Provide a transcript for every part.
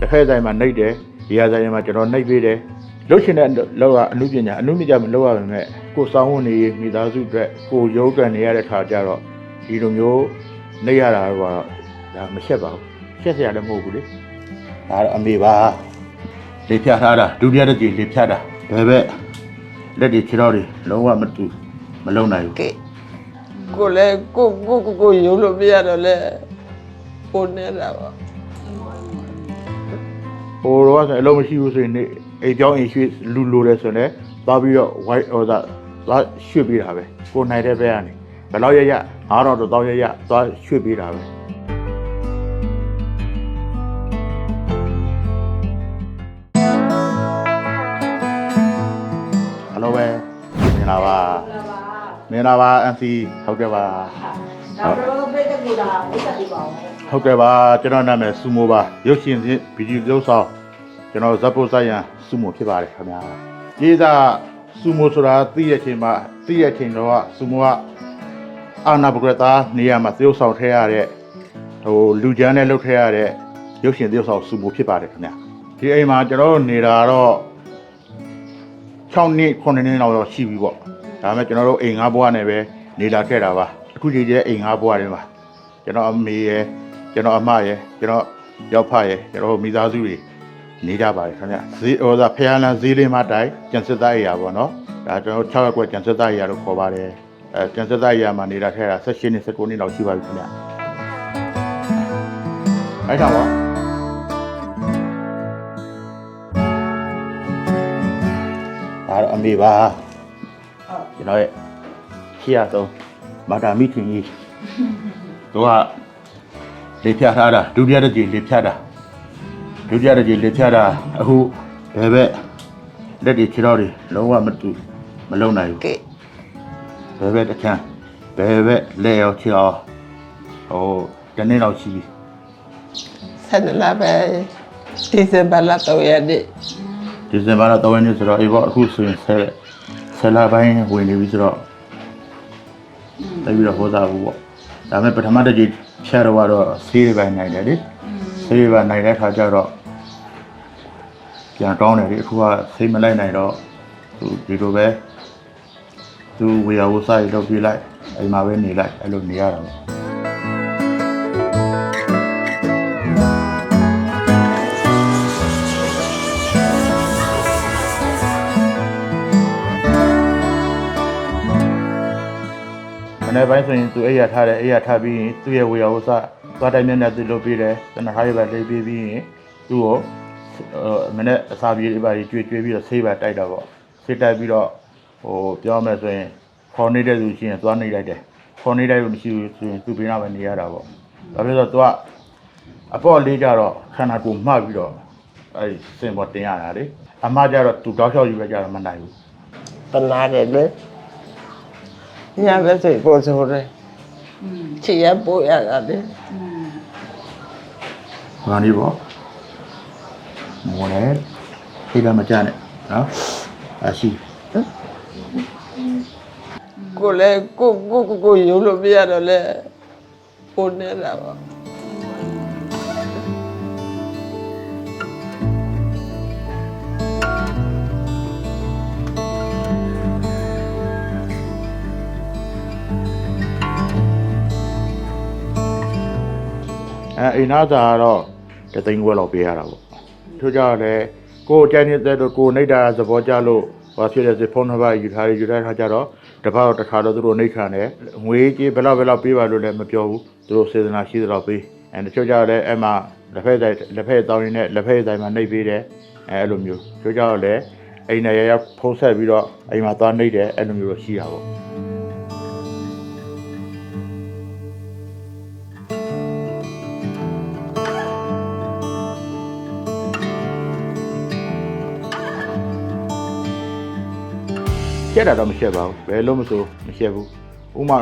တစ်ဖက်ဆိုင်မှာနှိပ်တယ်ဒီဟာဆိုင်မှာကျွန်တော်နှိပ်ပေးတယ်လုတ်ရှင်တဲ့လောက်ကအမှုပညာအမှုပညာမလောက်ရပါနဲ့ကိုစောင်းဝင်နေမိသားစုအတွက်ကိုရုပ်ကန်နေရတဲ့ခါကျတော့ဒီလိုမျိုးနှိပ်ရတာတော့ဒါမရှက်ပါဘူးရှက်စရာလည်းမဟုတ်ဘူးလေဒါတော့အမေပါလေဖြတ်ထားတာဒုတိယတစ်ကြိမ်လေဖြတ်တာဘယ်ဘက်လက်တွေခြေတော်တွေလုံးဝမတူမလုံနိုင်ဘူးကဲကိုလည်းကိုကိုကိုကိုရုံလို့ပြရတော့လေကိုနေတာပါ ဟိုတော့ဆိုအလုံးမရှိဘူးဆိုရင်နေအိမ်ပြောင်းအိမ်ရွှေ့လူလိုတယ်ဆိုရင်လည်းသွားပြီးတော့ white order သွားရွှေ့ပေးတာပဲကိုနိုင်တဲ့ဘက်ကနေဘယ်တော့ရရ9000တော့တောင်းရရသွားရွှေ့ပေးတာပဲဟယ်လိုပဲမင်္ဂလာပါမင်္ဂလာပါ MC ဟုတ်ကဲ့ပါနောက်တော့ပြည့်တဲ့ ကူတာမိတ်ဆက်ပြပါဦးဟုတ်ကဲ့ပါကျွန်တော်နာမည်စူမိုပါရုပ်ရှင်ဖြင့်ဗီဒီယိုရုပ်ဆောင်ကျွန်တော်ဇက်ပိုဆိုင်ရန်စူမိုဖြစ်ပါတယ်ခင်ဗျာကြီးစားစူမိုဆိုတာသိရချိန်မှာသိရချိန်တော့ကစူမိုကအာနာပဂရတာနေရာမှာသရုပ်ဆောင်ထည့်ရတဲ့ဟိုလူချမ်းနဲ့လှုပ်ထည့်ရတဲ့ရုပ်ရှင်သရုပ်ဆောင်စူမိုဖြစ်ပါတယ်ခင်ဗျာဒီအိမ်မှာကျွန်တော်တို့နေတာတော့6နှစ်9နှစ်လောက်တော့ရှိပြီပေါ့ဒါပေမဲ့ကျွန်တော်တို့အိမ်ငါးဘွားနဲ့ပဲနေလာခဲ့တာပါအခုချိန်ကျအိမ်ငါးဘွားတွေမှာ ကျွန်တော်အမေရယ်ကျွန်တော်အမရယ်ကျွန်တော်ရောက်ဖရယ်ကျွန်တော်မိသားစုတွေနေကြပါတယ်ခင်ဗျဈေးဟောသာဖျားလန်းဈေးလေးမတိုင်ကျန်စစ်သားအရာပေါ့နော်ဒါကျွန်တော်6ရက်ကွက်ကျန်စစ်သားအရာလို့ခေါ်ပါတယ်အဲကျန်စစ်သားအရာမှာနေတာထဲတာ16နှစ်19နှစ်လောက်ရှိပါပြီခင်ဗျအဲ့ဒါပါဒါတော့အမေပါကျွန်တော်ရဲ့ရှေ့ရဆုံးမာတာမိခင်ကြီး သူကလေဖြတ်ထားတာဒုတိယတစ်ကြိမ်လေဖြတ်တာဒုတိယတစ်ကြိမ်လေဖြတ်တာအခုဘယ်ဘက်လက်တွေခြေတော်တွေလုံးဝမတူမလုံနိုင်ဘူးကဲဘယ်ဘက်တစ်ချမ်းဘယ်ဘက်လက်ရောခြေရောဟိုတနေ့လောက်ရှိပြီဆက်နလာပဲဒီဇင်ဘာလတော့ရတဲ့ဒီဇင်ဘာလ3ရက်နေ့ဆိုတော့အေးပေါ့အခုဆိုရင်ဆယ်ဆယ်လပိုင်းဝင်နေပြီဆိုတော့တက်ပြီးတော့ဟောစားဘူးပေါ့ ဒါပေမဲ့ပထမတစ်ကြိမ်ဖြတ်တော့ကတော့ဆေးတွေပိုင်းနိုင်တယ်လေဆေးရပါနိုင်တဲ့ခါကျတော့ပြန်တောင်းတယ်ဒီအခုကဆေးမလိုက်နိုင်တော့သူဒီလိုပဲသူဝေယဝဆိုင်တော့ပြေးလိုက်အိမ်မှာပဲနေလိုက်အဲ့လိုနေရတာပေါ့ မနေ့ပိုင်းဆိုရင်သူအိပ်ရထားတယ်အိပ်ရထားပြီးရင်သူ့ရဲ့ဝေယဝစသွားတိုင်းမျက်နှာသူလုပ်ပြီးတယ်တနခါရပါလေးပြီးပြီးရင်သူ့ကိုအဲမနေ့အစာပြေးလေးပါကျွေးကျွေးပြီးတော့ဆေးပါတိုက်တော့ပေါ့ဆေးတိုက်ပြီးတော့ဟိုပြောမယ်ဆိုရင်ခေါ်နေတဲ့သူရှိရင်သွားနေလိုက်တယ်ခေါ်နေတဲ့လူမရှိဘူးဆိုရင်သူ့ဘေးနားပဲနေရတာပေါ့ဒါဖြစ်တော့သူကအပေါ့လေးကြတော့ခန္ဓာကိုယ်မှတ်ပြီးတော့အဲစင်ပေါ်တင်ရတာလေအမကြတော့သူတောက်လျှောက်ယူပဲကြတော့မနိုင်ဘူးတနာတယ်လေ ညပဲစိတ်ပေါ်ဆိုရဲချီရပို့ရတာလေ။ဘာနေပေါ့။မော်နဲ့ထိတ်ကမကြနဲ့နော်။အရှိကိုလည်းကိုကိုကိုကိုရုံလို့ပြရတော့လေကိုနေတာပါ အဲအိမ်နာသာကတော့တသိန်းခွဲလောက်ပေးရတာပေါ့။ထို့ကြောင့်လည်းကိုယ်အကြမ်းနေတဲ့တော့ကိုယ်နှိပ်တာသဘောကျလို့ဘာဖြစ်လဲဆိုဖုန်းနံပါတ်ယူထားရယူထားတာကြတော့တစ်ပတ်တော့တစ်ခါတော့သူတို့နှိပ်ခံတယ်။ငွေကြီးဘယ်လောက်ဘယ်လောက်ပေးပါလို့လည်းမပြောဘူး။သူတို့စေတနာရှိသလောက်ပေး။အဲတချို့ကြတော့လည်းအဲ့မှာလက်ဖက်ဆိုင်လက်ဖက်တောင်းရင်းနဲ့လက်ဖက်ဆိုင်မှာနှိပ်ပေးတယ်။အဲအဲ့လိုမျိုး။ချို့ကြတော့လည်းအိမ်နဲ့ရရဖုံးဆက်ပြီးတော့အိမ်မှာသွားနှိပ်တယ်အဲ့လိုမျိုးတော့ရှိတာပေါ့။ ရှက်တာတော့မရှက်ပါဘူးဘယ်လုံးမဆိုမရှက်ဘူးဥမာ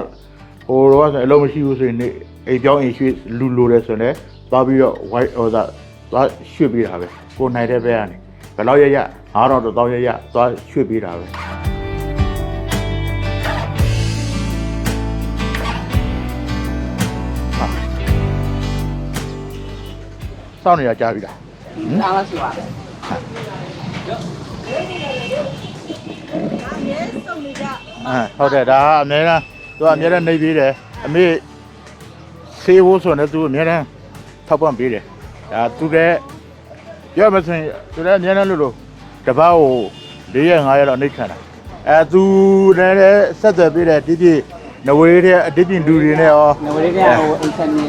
ဟိုတော့ဆိုအလုံးမရှိဘူးဆိုရင်နေအိမ်ပြောင်းအိမ်ရွှေ့လူလိုတယ်ဆိုရင်လည်းသွားပြီးတော့ white order သွားရွှေ့ပေးတာပဲကိုနိုင်တဲ့ဘက်ကနေဘယ်တော့ရရ9000တော့တောင်းရရသွားရွှေ့ပေးတာပဲဟာစောင့်နေရကြားပြီလားအားလားဆိုရတယ်အဲ ဟုတ်တယ်ဒါကအများအားသူကအများအားနေပေးတယ်အမေဆေးဖို့ဆိုရင်သူအများအားထောက်ပံ့ပေးတယ်ဒါသူလည်းပြောမစင်သူလည်းအများအားလို့လို့တပတ်ကို၄ရက်၅ရက်တော့နှိတ်ခံတာအဲသူလည်းဆက်သွယ်ပေးတယ်ဒီပြည့်နဝေးတဲ့အတိပြင်းလူတွေနဲ့ရောနဝရတဲ့ဟိုအင်ဆန်နီ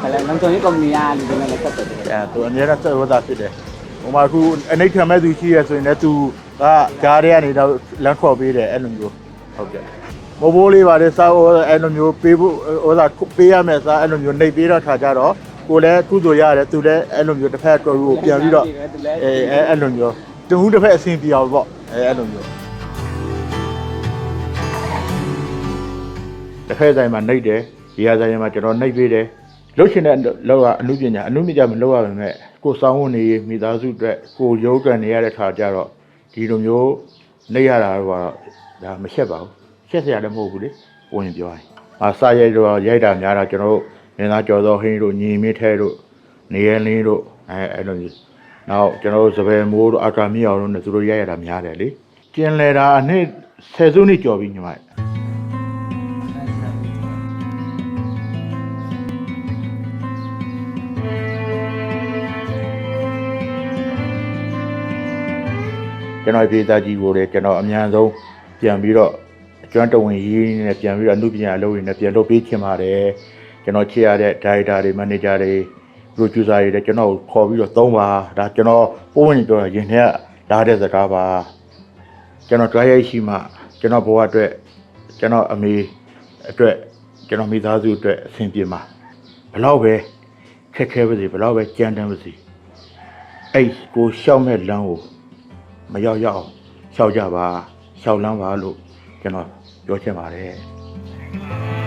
ဘယ်လဲလုံချုံရေးကုမ္ပဏီအားလူတွေနဲ့လည်းဆက်သွယ်တယ်အဲသူအများအားဆက်ဝတ်တာဖြစ်တယ်ဟိုမှာအခုအနှိတ်ခံမဲ့သူရှိရဆိုရင်လည်းသူကကြားထဲကနေတော့လမ်းခေါ်ပေးတယ်အဲ့လိုမျိုး ဟုတ်ကဲ့မဘိုးလေးပါလေစားအဲ့လိုမျိုးပေးဖို့ဟိုသာပေးရမယ်စားအဲ့လိုမျိုးနှိပ်ပေးတော့ခါကြတော့ကိုလည်းကုသိုလ်ရတယ်သူလည်းအဲ့လိုမျိုးတစ်ဖက်တော်ကိုပြန်ပြီးတော့အဲအဲအဲ့လိုမျိုးတခုတစ်ဖက်အဆင်ပြေအောင်ပေါ့အဲအဲ့လိုမျိုးတစ်ဖက်ဆိုင်မှာနှိပ်တယ်ဒီဟာဆိုင်မှာကျွန်တော်နှိပ်ပေးတယ်လှုပ်ရှင်တဲ့လောက်ကအမှုပညာအမှုပညာမလောက်ရပါနဲ့ကိုစောင်းဝင်နေမိသားစုအတွက်ကိုရုပ်ကန်နေရတဲ့ခါကြတော့ဒီလိုမျိုးနှိပ်ရတာတော့ ဒါမရှက်ပါဘူးရှက်စရာလည်းမဟုတ်ဘူးလေပုံရင်ပြောရင်အာစာရိုက်တော့ရိုက်တာများတာကျွန်တော်တို့မင်းသားကျော်သောဟင်းတို့ညီမင်းထဲတို့နေရလင်းတို့အဲအဲ့လိုမျိုးနောက်ကျွန်တော်တို့စပယ်မိုးတို့အာကာမီအောင်တို့နဲ့သူတို့ရိုက်ရတာများတယ်လေကျင်လေတာအနှစ်ဆယ်စုနှစ်ကျော်ပြီညီမကျွန်တော်ပြည်သားကြီးကိုလည်းကျွန်တော်အများဆုံး ပြန်ပြီးတော့ကျွမ်းတဝင်ရေးနဲ့ပြန်ပြီးတော့အမှုပညာအလုပ်တွေနဲ့ပြန်လုပ်ပေးချင်ပါတယ်ကျွန်တော်ချေရတဲ့ဒါရိုက်တာတွေမန်နေဂျာတွေပရိုဂျူဆာတွေလည်းကျွန်တော်ကိုခေါ်ပြီးတော့သုံးပါဒါကျွန်တော်ပိုးဝင်ပြောရင်ထဲကလာတဲ့စကားပါကျွန်တော် try ရရှိမှကျွန်တော်ဘဝအတွက်ကျွန်တော်အမေအတွက်ကျွန်တော်မိသားစုအတွက်အဆင်ပြေမှာဘလောက်ပဲခက်ခဲပါစေဘလောက်ပဲကြမ်းတမ်းပါစေအဲ့ကိုရှောက်မဲ့လမ်းကိုမရောက်ရအောင်ရှောက်ကြပါ ရှောက်လမ်းပါလို့ကျွန်တော်ပြောချင်ပါတယ်